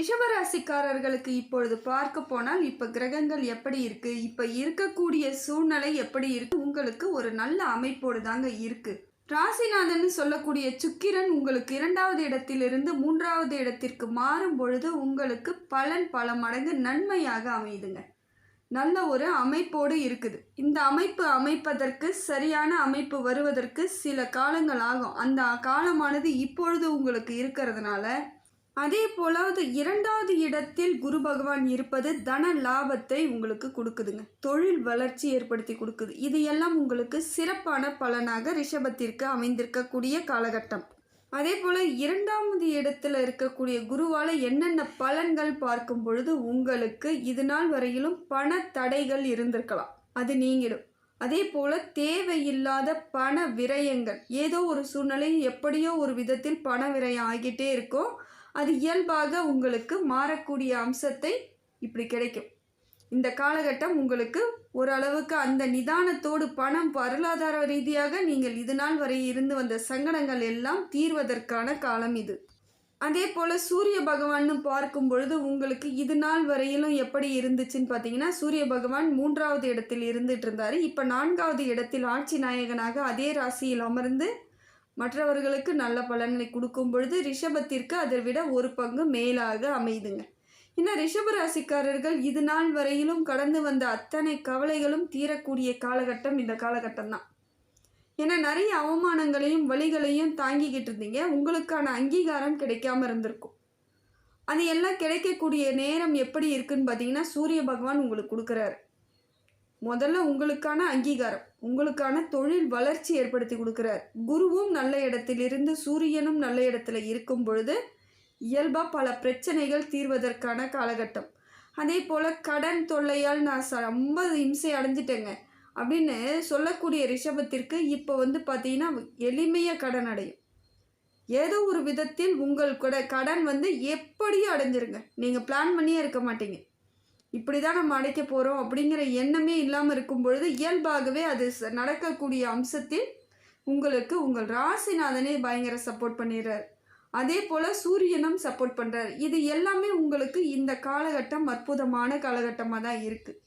ரிஷபராசிக்காரர்களுக்கு இப்பொழுது பார்க்க போனால் இப்ப கிரகங்கள் எப்படி இருக்கு? இப்ப இருக்கக்கூடிய சூழ்நிலை எப்படி இருக்கு? உங்களுக்கு ஒரு நல்ல அமைப்போடு தாங்க இருக்கு. ராசிநாதன் சொல்லக்கூடிய சுக்கிரன் உங்களுக்கு இரண்டாவது இடத்திலிருந்து மூன்றாவது இடத்திற்கு மாறும் பொழுது உங்களுக்கு பலன் பல மடங்கு நன்மையாக அமையுதுங்க. நல்ல ஒரு அமைப்போடு இருக்குது. இந்த அமைப்பு அமைப்பதற்கு சரியான அமைப்பு வருவதற்கு சில காலங்கள் ஆகும். அந்த காலமானது இப்பொழுது உங்களுக்கு இருக்கிறதுனால அதே போலாவது இரண்டாவது இடத்தில் குரு பகவான் இருப்பது தன லாபத்தை உங்களுக்கு கொடுக்குதுங்க. தொழில் வளர்ச்சி ஏற்படுத்தி கொடுக்குது. இது எல்லாம் உங்களுக்கு சிறப்பான பலனாக ரிஷபத்திற்கு அமைந்திருக்கக்கூடிய காலகட்டம். அதே போல் இரண்டாவது இடத்துல இருக்கக்கூடிய குருவால் என்னென்ன பலன்கள் பார்க்கும் பொழுது உங்களுக்கு இது நாள் வரையிலும் பண தடைகள் இருந்திருக்கலாம். அது நீங்கிடும். அதே போல் தேவையில்லாத பண விரயங்கள். ஏதோ ஒரு சூழ்நிலை எப்படியோ ஒரு விதத்தில் பண விரயம் ஆகிட்டே இருக்கும் அது இயல்பாக உங்களுக்கு மாறக்கூடிய அம்சத்தை இப்படி கிடைக்கும். இந்த காலகட்டம் உங்களுக்கு ஓரளவுக்கு அந்த நிதானத்தோடு பணம் பொருளாதார ரீதியாக நீங்கள் இது நாள் வரை இருந்து வந்த சங்கடங்கள் எல்லாம் தீர்வதற்கான காலம் இது. அதே போல் சூரிய பகவான்னு பார்க்கும் பொழுது உங்களுக்கு இது நாள் வரையிலும் எப்படி இருந்துச்சுன்னு பார்த்தீங்கன்னா சூரிய பகவான் மூன்றாவது இடத்தில் இருந்துட்டு இருந்தார். இப்போ நான்காவது இடத்தில் ஆட்சி நாயகனாக அதே ராசியில் அமர்ந்து மற்றவர்களுக்கு நல்ல பலன்களை கொடுக்கும் பொழுது ரிஷபத்திற்கு அதை விட ஒரு பங்கு மேலாக அமையுதுங்க. ஏன்னா ரிஷப ராசிக்காரர்கள் இது நாள் வரையிலும் கடந்து வந்த அத்தனை கவலைகளும் தீரக்கூடிய காலகட்டம் இந்த காலகட்டம் தான் ஏன்னா நிறைய அவமானங்களையும் வழிகளையும் தாங்கிக்கிட்டு இருந்தீங்க. உங்களுக்கான அங்கீகாரம் கிடைக்காம இருந்திருக்கும். அது எல்லாம் கிடைக்கக்கூடிய நேரம் எப்படி இருக்குன்னு பார்த்தீங்கன்னா சூரிய பகவான் உங்களுக்கு கொடுக்குறாரு. முதல்ல உங்களுக்கான அங்கீகாரம் உங்களுக்கான தொழில் வளர்ச்சி ஏற்படுத்தி கொடுக்குறார். குருவும் நல்ல இடத்திலிருந்து சூரியனும் நல்ல இடத்துல இருக்கும் பொழுது இயல்பாக பல பிரச்சனைகள் தீர்வதற்கான காலகட்டம். அதே போல் கடன் தொல்லையால் நான் ச ரொம்ப இம்சை அடைஞ்சிட்டேங்க. அப்படின்னு சொல்லக்கூடிய ரிஷபத்திற்கு இப்போ வந்து பார்த்தீங்கன்னா எளிமையாக கடன் அடையும். ஏதோ ஒரு விதத்தில் உங்கள் கூட கடன் வந்து எப்படியும் அடைஞ்சிருங்க. நீங்கள் பிளான் பண்ணியே இருக்க மாட்டீங்க. இப்படி தான் நம்ம அடைக்க போகிறோம் அப்படிங்கிற எண்ணமே இல்லாமல் இருக்கும் பொழுது இயல்பாகவே அது ச- நடக்கக்கூடிய அம்சத்தில் உங்களுக்கு உங்கள் ராசிநாதனே பயங்கர சப்போர்ட் பண்ணிடுறார். அதே போல் சூரியனும் சப்போர்ட் பண்ணுறார் இது எல்லாமே உங்களுக்கு இந்த காலகட்டம் அற்புதமான காலகட்டமாக தான் இருக்குது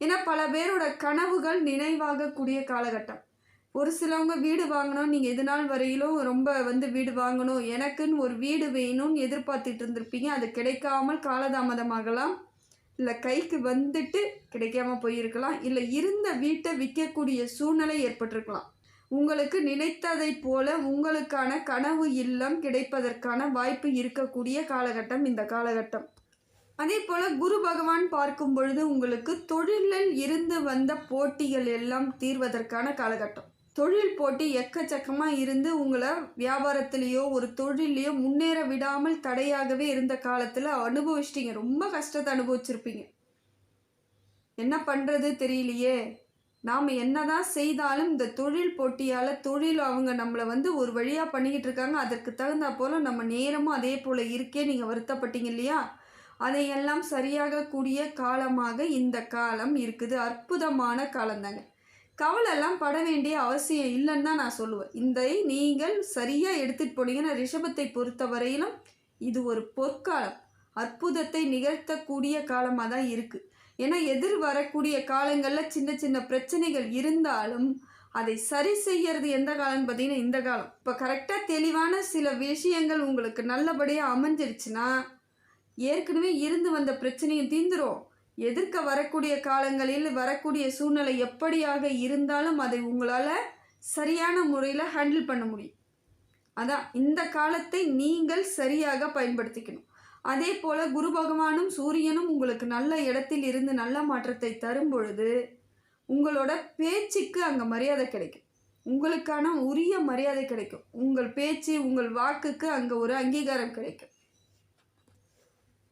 ஏன்னா பல பேரோட கனவுகள் நினைவாகக்கூடிய காலகட்டம். ஒரு சிலவங்க வீடு வாங்கணும் நீங்கள் இது நாள் வரையிலும் ரொம்ப வந்து வீடு வாங்கணும் எனக்குன்னு ஒரு வீடு வேணும்னு எதிர்பார்த்துட்டு இருந்திருப்பீங்க. அது கிடைக்காமல் காலதாமதமாகலாம். இல்லை கைக்கு வந்துட்டு கிடைக்காம போயிருக்கலாம். இல்லை இருந்த வீட்டை விற்கக்கூடிய சூழ்நிலை ஏற்பட்டிருக்கலாம். உங்களுக்கு நினைத்ததைப் போல உங்களுக்கான கனவு இல்லம் கிடைப்பதற்கான வாய்ப்பு இருக்கக்கூடிய காலகட்டம் இந்த காலகட்டம். அதே போல் குரு பகவான் பார்க்கும் பொழுது உங்களுக்கு தொழிலில் இருந்து வந்த போட்டிகள் எல்லாம் தீர்வதற்கான காலகட்டம். தொழில் போட்டி எக்கச்சக்கமாக இருந்து உங்களை வியாபாரத்துலேயோ ஒரு தொழிலையோ முன்னேற விடாமல் தடையாகவே இருந்த காலத்தில் அனுபவிச்சிட்டிங்க. ரொம்ப கஷ்டத்தை அனுபவிச்சிருப்பீங்க. என்ன பண்ணுறது தெரியலையே. நாம் என்ன தான் செய்தாலும் இந்த தொழில் போட்டியால் தொழில் அவங்க நம்மளை வந்து ஒரு வழியாக பண்ணிக்கிட்டு இருக்காங்க. அதற்கு தகுந்தா போல் நம்ம நேரமும் அதே போல் இருக்கே. நீங்கள் வருத்தப்பட்டீங்க இல்லையா? அதையெல்லாம் சரியாக கூடிய காலமாக இந்த காலம் இருக்குது. அற்புதமான காலம்தாங்க. கவலைலாம் பட வேண்டிய அவசியம் இல்லைன்னு தான் நான் சொல்லுவேன். இந்த நீங்கள் சரியாக எடுத்துகிட்டு போனீங்கன்னா ரிஷபத்தை பொறுத்த வரையிலும் இது ஒரு பொற்காலம். அற்புதத்தை நிகழ்த்தக்கூடிய காலமாக தான் இருக்குது ஏன்னா எதிர் வரக்கூடிய காலங்களில் சின்ன சின்ன பிரச்சனைகள் இருந்தாலும் அதை சரி செய்யறது எந்த காலம்னு பார்த்தீங்கன்னா இந்த காலம். இப்போ கரெக்டாக தெளிவான சில விஷயங்கள் உங்களுக்கு நல்லபடியாக அமைஞ்சிருச்சுன்னா ஏற்கனவே இருந்து வந்த பிரச்சனையும் தீந்துடும் எதிர்க்க வரக்கூடிய காலங்களில் வரக்கூடிய சூழ்நிலை எப்படியாக இருந்தாலும் அதை உங்களால் சரியான முறையில் ஹேண்டில் பண்ண முடியும். அதான் இந்த காலத்தை நீங்கள் சரியாக பயன்படுத்திக்கணும். அதே போல் குரு பகவானும் சூரியனும் உங்களுக்கு நல்ல இடத்தில் இருந்து நல்ல மாற்றத்தை தரும் பொழுது உங்களோட பேச்சுக்கு அங்கே மரியாதை கிடைக்கும். உங்களுக்கான உரிய மரியாதை கிடைக்கும். உங்கள் பேச்சு உங்கள் வாக்குக்கு அங்கே ஒரு அங்கீகாரம் கிடைக்கும்.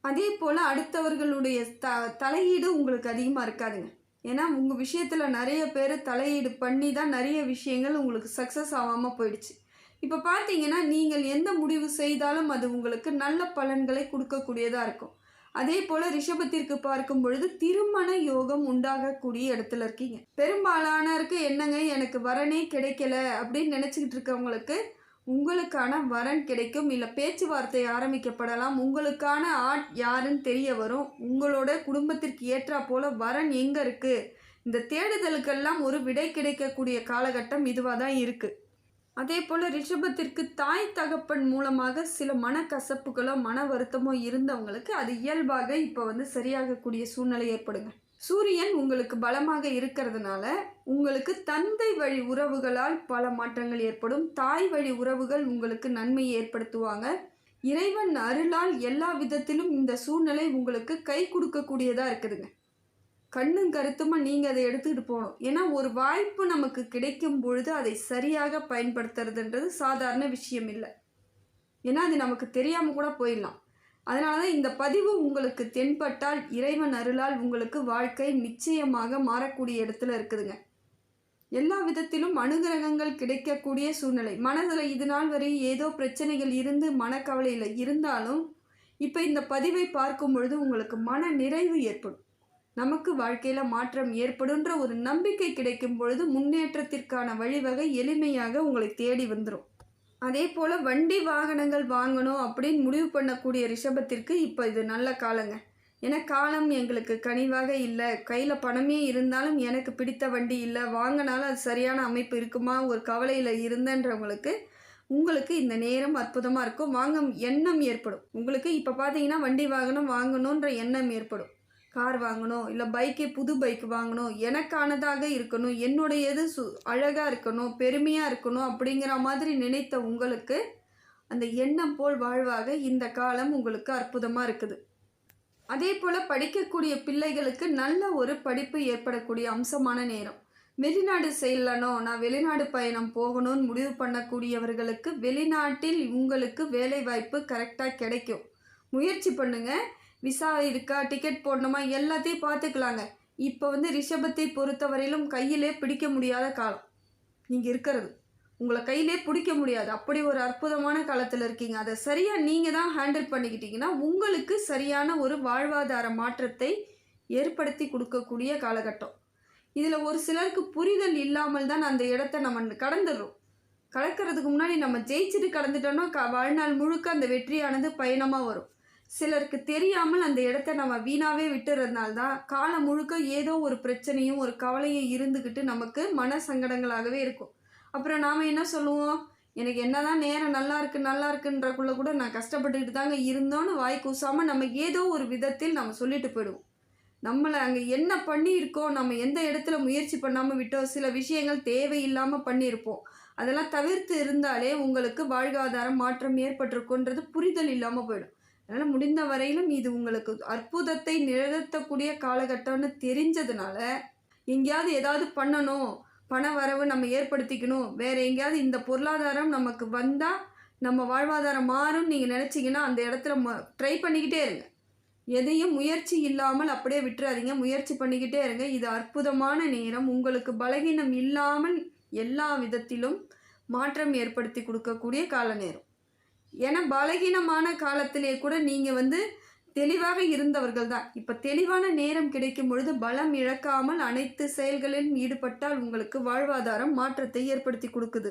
அதே போல் அடுத்தவர்களுடைய த தலையீடு உங்களுக்கு அதிகமாக இருக்காதுங்க. ஏன்னா உங்கள் விஷயத்தில் நிறைய பேர் தலையீடு பண்ணி தான் நிறைய விஷயங்கள் உங்களுக்கு சக்ஸஸ் ஆகாமல் போயிடுச்சு. இப்போ பார்த்தீங்கன்னா நீங்கள் எந்த முடிவு செய்தாலும் அது உங்களுக்கு நல்ல பலன்களை கொடுக்கக்கூடியதாக இருக்கும். அதே போல் ரிஷபத்திற்கு பார்க்கும் பொழுது திருமண யோகம் உண்டாகக்கூடிய இடத்துல இருக்கீங்க. பெரும்பாலானருக்கு என்னங்க எனக்கு வரனே கிடைக்கல அப்படின்னு நினச்சிக்கிட்டு இருக்கவங்களுக்கு உங்களுக்கான வரன் கிடைக்கும். இல்லை பேச்சுவார்த்தை ஆரம்பிக்கப்படலாம். உங்களுக்கான ஆட் யாருன்னு தெரிய வரும். உங்களோட குடும்பத்திற்கு ஏற்றா போல வரன் எங்கே இருக்குது இந்த தேடுதலுக்கெல்லாம் ஒரு விடை கிடைக்கக்கூடிய காலகட்டம் இதுவாக தான் இருக்குது அதே போல் ரிஷபத்திற்கு தாய் தகப்பன் மூலமாக சில மனக்கசப்புகளோ மன வருத்தமோ இருந்தவங்களுக்கு அது இயல்பாக இப்போ வந்து சரியாகக்கூடிய சூழ்நிலை ஏற்படுங்க. சூரியன் உங்களுக்கு பலமாக இருக்கிறதுனால உங்களுக்கு தந்தை வழி உறவுகளால் பல மாற்றங்கள் ஏற்படும். தாய் வழி உறவுகள் உங்களுக்கு நன்மையை ஏற்படுத்துவாங்க. இறைவன் அருளால் எல்லா விதத்திலும் இந்த சூழ்நிலை உங்களுக்கு கை கொடுக்கக்கூடியதாக இருக்குதுங்க. கண்ணும் கருத்துமாக நீங்கள் அதை எடுத்துக்கிட்டு போகணும். ஏன்னா ஒரு வாய்ப்பு நமக்கு கிடைக்கும் பொழுது அதை சரியாக பயன்படுத்துறதுன்றது சாதாரண விஷயம் இல்லை. ஏன்னா அது நமக்கு தெரியாமல் கூட போயிடலாம். அதனால தான் இந்த பதிவு உங்களுக்கு தென்பட்டால் இறைவன் அருளால் உங்களுக்கு வாழ்க்கை நிச்சயமாக மாறக்கூடிய இடத்துல இருக்குதுங்க. எல்லா விதத்திலும் அனுகிரகங்கள் கிடைக்கக்கூடிய சூழ்நிலை. மனதில் இது நாள் வரை ஏதோ பிரச்சனைகள் இருந்து மனக்கவலையில் இருந்தாலும் இப்போ இந்த பதிவை பார்க்கும் பொழுது உங்களுக்கு மன நிறைவு ஏற்படும். நமக்கு வாழ்க்கையில் மாற்றம் ஏற்படுன்ற ஒரு நம்பிக்கை கிடைக்கும் பொழுது முன்னேற்றத்திற்கான வழிவகை எளிமையாக உங்களை தேடி வந்துடும் அதே போல் வண்டி வாகனங்கள் வாங்கணும் அப்படின்னு முடிவு பண்ணக்கூடிய ரிஷபத்திற்கு இப்போ இது நல்ல காலங்க. ஏன்னா காலம் எங்களுக்கு கனிவாக இல்லை. கையில் பணமே இருந்தாலும் எனக்கு பிடித்த வண்டி இல்லை. வாங்கினாலும் அது சரியான அமைப்பு இருக்குமா? ஒரு கவலையில் இருந்தன்றவங்களுக்கு உங்களுக்கு இந்த நேரம் அற்புதமாக இருக்கும். வாங்க எண்ணம் ஏற்படும். உங்களுக்கு இப்போ பார்த்தீங்கன்னா வண்டி வாகனம் வாங்கணுன்ற எண்ணம் ஏற்படும். கார் வாங்கணும் இல்லை பைக்கே புது பைக் வாங்கணும் எனக்கானதாக இருக்கணும் என்னுடையது சு அழகாக இருக்கணும் பெருமையாக இருக்கணும் அப்படிங்கிற மாதிரி நினைத்த உங்களுக்கு அந்த எண்ணம் போல் வாழ்வாக இந்த காலம் உங்களுக்கு அற்புதமாக இருக்குது. அதே போல் படிக்கக்கூடிய பிள்ளைகளுக்கு நல்ல ஒரு படிப்பு ஏற்படக்கூடிய அம்சமான நேரம். வெளிநாடு செய்யலனோ நான் வெளிநாடு பயணம் போகணும்னு முடிவு பண்ணக்கூடியவர்களுக்கு வெளிநாட்டில் உங்களுக்கு வேலை வாய்ப்பு கரெக்டாக கிடைக்கும். முயற்சி பண்ணுங்கள் விசா இருக்கா டிக்கெட் போடணுமா எல்லாத்தையும் பார்த்துக்கலாங்க. இப்போ வந்து ரிஷபத்தை பொறுத்தவரையிலும் கையிலே பிடிக்க முடியாத காலம். நீங்கள் இருக்கிறது. உங்களை கையிலே பிடிக்க முடியாது. அப்படி ஒரு அற்புதமான காலத்தில் இருக்கீங்க. அதை சரியாக நீங்கள் தான் ஹேண்டில் பண்ணிக்கிட்டீங்கன்னா உங்களுக்கு சரியான ஒரு வாழ்வாதார மாற்றத்தை ஏற்படுத்தி கொடுக்கக்கூடிய காலகட்டம். இதில் ஒரு சிலருக்கு புரிதல் இல்லாமல் தான் அந்த இடத்த நம்ம கடந்துடுறோம். கடக்கிறதுக்கு முன்னாடி நம்ம ஜெயிச்சுட்டு கடந்துட்டோம்னா க வாழ்நாள் முழுக்க அந்த வெற்றியானது பயணமாக வரும். சிலருக்கு தெரியாமல் அந்த இடத்த நம்ம வீணாகவே விட்டுறதுனால தான் காலம் முழுக்க ஏதோ ஒரு பிரச்சனையும் ஒரு கவலையும் இருந்துக்கிட்டு நமக்கு மன சங்கடங்களாகவே இருக்கும். அப்புறம் நாம் என்ன சொல்லுவோம்? எனக்கு என்னதான் நேரம் நல்லா இருக்கு நல்லா இருக்குன்றக்குள்ள கூட நான் கஷ்டப்பட்டுக்கிட்டு தாங்க இருந்தோன்னு வாய் கூசாமல் நம்ம ஏதோ ஒரு விதத்தில் நம்ம சொல்லிட்டு போயிடுவோம். நம்மளை அங்கே என்ன பண்ணியிருக்கோம் நம்ம எந்த இடத்துல முயற்சி பண்ணாமல் விட்டோம் சில விஷயங்கள் தேவையில்லாமல் பண்ணியிருப்போம். அதெல்லாம் தவிர்த்து இருந்தாலே உங்களுக்கு வாழ்வாதாரம் மாற்றம் ஏற்பட்டிருக்குன்றது புரிதல் இல்லாமல் போயிடும். அதனால் முடிந்த வரையிலும் இது உங்களுக்கு அற்புதத்தை நிகழ்த்தக்கூடிய காலகட்டம்னு தெரிஞ்சதுனால எங்கேயாவது ஏதாவது பண்ணணும் பண வரவு நம்ம ஏற்படுத்திக்கணும். வேறு எங்கேயாவது இந்த பொருளாதாரம் நமக்கு வந்தால் நம்ம வாழ்வாதாரம் மாறும்னு நீங்கள் நினச்சிங்கன்னா அந்த இடத்துல ம ட்ரை பண்ணிக்கிட்டே இருங்க. எதையும் முயற்சி இல்லாமல் அப்படியே விட்டுறாதீங்க. முயற்சி பண்ணிக்கிட்டே இருங்க. இது அற்புதமான நேரம். உங்களுக்கு பலகீனம் இல்லாமல் எல்லா விதத்திலும் மாற்றம் ஏற்படுத்தி கொடுக்கக்கூடிய கால நேரம் ஏன்னா பலகீனமான காலத்திலே கூட நீங்கள் வந்து தெளிவாக இருந்தவர்கள் தான் இப்போ தெளிவான நேரம் கிடைக்கும் பொழுது பலம் இழக்காமல் அனைத்து செயல்களிலும் ஈடுபட்டால் உங்களுக்கு வாழ்வாதாரம் மாற்றத்தை ஏற்படுத்தி கொடுக்குது.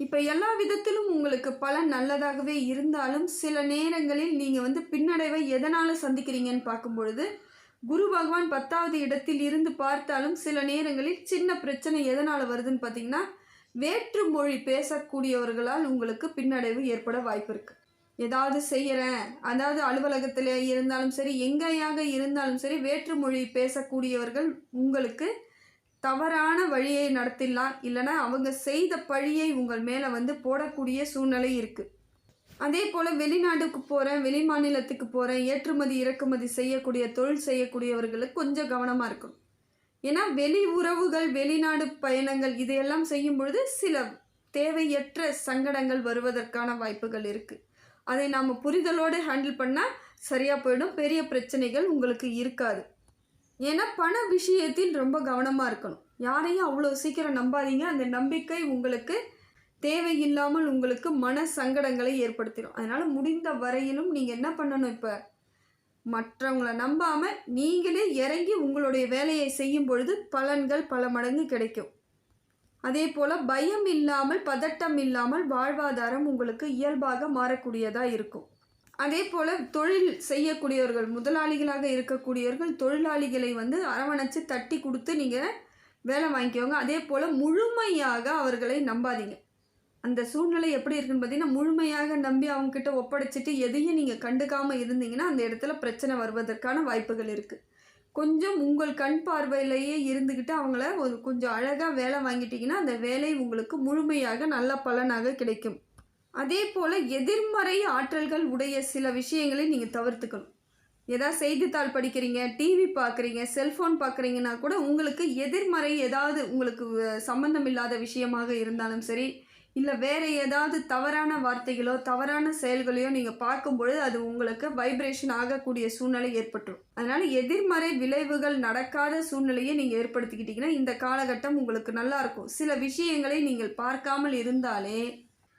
இப்போ எல்லா விதத்திலும் உங்களுக்கு பலன் நல்லதாகவே இருந்தாலும் சில நேரங்களில் நீங்கள் வந்து பின்னடைவை எதனால் சந்திக்கிறீங்கன்னு பார்க்கும் பொழுது குரு பகவான் பத்தாவது இடத்தில் இருந்து பார்த்தாலும் சில நேரங்களில் சின்ன பிரச்சனை எதனால் வருதுன்னு பார்த்தீங்கன்னா வேற்று மொழி பேசக்கூடியவர்களால் உங்களுக்கு பின்னடைவு ஏற்பட வாய்ப்பு இருக்குது ஏதாவது செய்கிறேன் அதாவது அலுவலகத்தில் இருந்தாலும் சரி எங்கேயாக இருந்தாலும் சரி வேற்று மொழி பேசக்கூடியவர்கள் உங்களுக்கு தவறான வழியை நடத்திடலாம். இல்லைன்னா அவங்க செய்த பழியை உங்கள் மேலே வந்து போடக்கூடிய சூழ்நிலை இருக்குது அதே போல் வெளிநாட்டுக்கு போகிறேன் வெளி மாநிலத்துக்கு போகிறேன் ஏற்றுமதி இறக்குமதி செய்யக்கூடிய தொழில் செய்யக்கூடியவர்களுக்கு கொஞ்சம் கவனமாக இருக்கும் ஏன்னா வெளி உறவுகள் வெளிநாடு பயணங்கள் இதையெல்லாம் செய்யும் பொழுது சில தேவையற்ற சங்கடங்கள் வருவதற்கான வாய்ப்புகள் இருக்குது அதை நாம் புரிதலோடு ஹேண்டில் பண்ணால் சரியாக போயிடும். பெரிய பிரச்சனைகள் உங்களுக்கு இருக்காது. ஏன்னா பண விஷயத்தில் ரொம்ப கவனமாக இருக்கணும். யாரையும் அவ்வளோ சீக்கிரம் நம்பாதீங்க. அந்த நம்பிக்கை உங்களுக்கு தேவையில்லாமல் உங்களுக்கு மன சங்கடங்களை ஏற்படுத்திடும். அதனால் முடிந்த வரையிலும் நீங்கள் என்ன பண்ணணும் இப்போ? மற்றவங்கள நம்பாமல் நீங்களே இறங்கி உங்களுடைய வேலையை செய்யும் பொழுது பலன்கள் பல மடங்கு கிடைக்கும். அதே போல் பயம் இல்லாமல் பதட்டம் இல்லாமல் வாழ்வாதாரம் உங்களுக்கு இயல்பாக மாறக்கூடியதாக இருக்கும். அதே போல் தொழில் செய்யக்கூடியவர்கள் முதலாளிகளாக இருக்கக்கூடியவர்கள் தொழிலாளிகளை வந்து அரவணைச்சு தட்டி கொடுத்து நீங்கள் வேலை வாங்கிக்கோங்க. அதே போல் முழுமையாக அவர்களை நம்பாதீங்க. அந்த சூழ்நிலை எப்படி இருக்குன்னு பார்த்தீங்கன்னா முழுமையாக நம்பி அவங்கக்கிட்ட ஒப்படைச்சிட்டு எதையும் நீங்கள் கண்டுக்காமல் இருந்தீங்கன்னா அந்த இடத்துல பிரச்சனை வருவதற்கான வாய்ப்புகள் இருக்குது கொஞ்சம் உங்கள் கண் பார்வையிலேயே இருந்துக்கிட்டு அவங்கள ஒரு கொஞ்சம் அழகாக வேலை வாங்கிட்டிங்கன்னா அந்த வேலை உங்களுக்கு முழுமையாக நல்ல பலனாக கிடைக்கும். அதே போல் எதிர்மறை ஆற்றல்கள் உடைய சில விஷயங்களை நீங்கள் தவிர்த்துக்கணும். ஏதாவது செய்தித்தாள் படிக்கிறீங்க டிவி பார்க்குறீங்க செல்ஃபோன் பார்க்குறீங்கன்னா கூட உங்களுக்கு எதிர்மறை ஏதாவது உங்களுக்கு சம்மந்தம் இல்லாத விஷயமாக இருந்தாலும் சரி இல்லை வேறு ஏதாவது தவறான வார்த்தைகளோ தவறான செயல்களையோ நீங்கள் பார்க்கும் பொழுது அது உங்களுக்கு வைப்ரேஷன் ஆகக்கூடிய சூழ்நிலை ஏற்பட்டுரும். அதனால் எதிர்மறை விளைவுகள் நடக்காத சூழ்நிலையை நீங்கள் ஏற்படுத்திக்கிட்டீங்கன்னா இந்த காலகட்டம் உங்களுக்கு நல்லாயிருக்கும். சில விஷயங்களை நீங்கள் பார்க்காமல் இருந்தாலே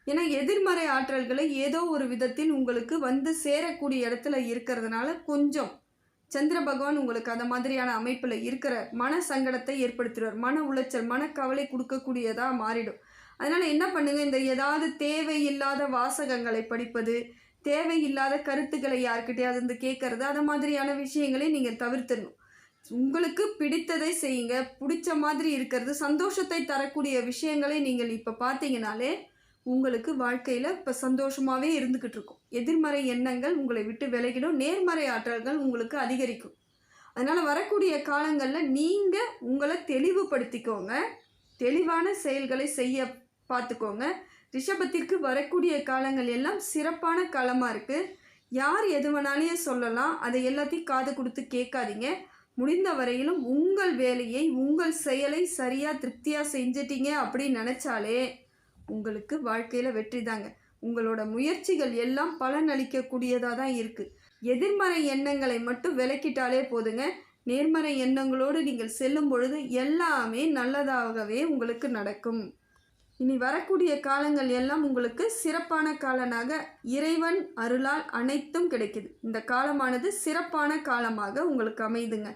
ஏன்னா எதிர்மறை ஆற்றல்களை ஏதோ ஒரு விதத்தில் உங்களுக்கு வந்து சேரக்கூடிய இடத்துல இருக்கிறதுனால கொஞ்சம் சந்திர பகவான் உங்களுக்கு அந்த மாதிரியான அமைப்பில் இருக்கிற மன சங்கடத்தை ஏற்படுத்திடுவார். மன உளைச்சல் மனக்கவலை கொடுக்கக்கூடியதாக மாறிடும். அதனால் என்ன பண்ணுங்க? இந்த ஏதாவது தேவையில்லாத வாசகங்களை படிப்பது தேவையில்லாத கருத்துக்களை யார்கிட்டயாவது வந்து கேட்கறது அது மாதிரியான விஷயங்களை நீங்கள் தவிர்த்தணும். உங்களுக்கு பிடித்ததை செய்யுங்க. பிடிச்ச மாதிரி இருக்கிறது சந்தோஷத்தை தரக்கூடிய விஷயங்களை நீங்கள் இப்போ பார்த்தீங்கனாலே உங்களுக்கு வாழ்க்கையில் இப்போ சந்தோஷமாகவே இருந்துக்கிட்டு இருக்கும். எதிர்மறை எண்ணங்கள் உங்களை விட்டு விலகிடும். நேர்மறை ஆற்றல்கள் உங்களுக்கு அதிகரிக்கும். அதனால் வரக்கூடிய காலங்களில் நீங்கள் உங்களை தெளிவுபடுத்திக்கோங்க. தெளிவான செயல்களை செய்ய பார்த்துக்கோங்க. ரிஷபத்திற்கு வரக்கூடிய காலங்கள் எல்லாம் சிறப்பான காலமாக இருக்குது யார் எது வேணாலையும் சொல்லலாம். அதை எல்லாத்தையும் காது கொடுத்து கேட்காதீங்க. முடிந்த வரையிலும் உங்கள் வேலையை உங்கள் செயலை சரியாக திருப்தியாக செஞ்சிட்டீங்க அப்படின்னு நினச்சாலே உங்களுக்கு வாழ்க்கையில் வெற்றி தாங்க. உங்களோட முயற்சிகள் எல்லாம் பலனளிக்கக்கூடியதாக தான் இருக்குது எதிர்மறை எண்ணங்களை மட்டும் விலக்கிட்டாலே போதுங்க. நேர்மறை எண்ணங்களோடு நீங்கள் செல்லும் பொழுது எல்லாமே நல்லதாகவே உங்களுக்கு நடக்கும். இனி வரக்கூடிய காலங்கள் எல்லாம் உங்களுக்கு சிறப்பான காலனாக இறைவன் அருளால் அனைத்தும் கிடைக்குது. இந்த காலமானது சிறப்பான காலமாக உங்களுக்கு அமைதுங்க.